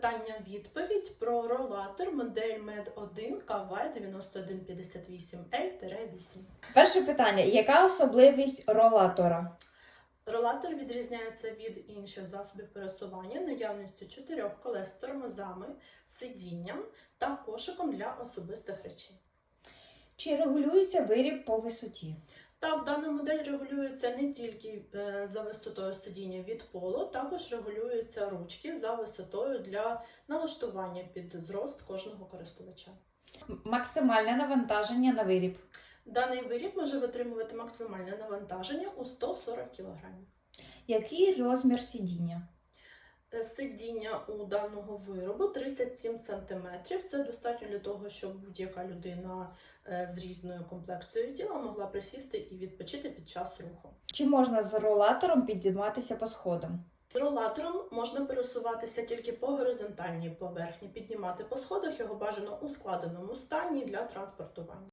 питання відповідь про ролатор модель MED 1 КВ 9158L-8. Перше питання: яка особливість ролатора? Ролатор відрізняється від інших засобів пересування наявністю чотирьох колес з тормозами, сидінням та кошиком для особистих речей. Чи регулюється виріб по висоті? Так, дана модель регулюється не тільки е, за висотою сидіння від полу, також регулюються ручки за висотою для налаштування під зрост кожного користувача. Максимальне навантаження на виріб. Даний виріб може витримувати максимальне навантаження у 140 кг. Який розмір сидіння? Сидіння у даного виробу 37 см. Це достатньо для того, щоб будь-яка людина е, з різною комплекцією тіла могла присісти і відпочити під час руху. Чи можна з ролатором підійматися по сходам? З ролатором можна пересуватися тільки по горизонтальній поверхні, піднімати по сходах його бажано у складеному стані для транспортування.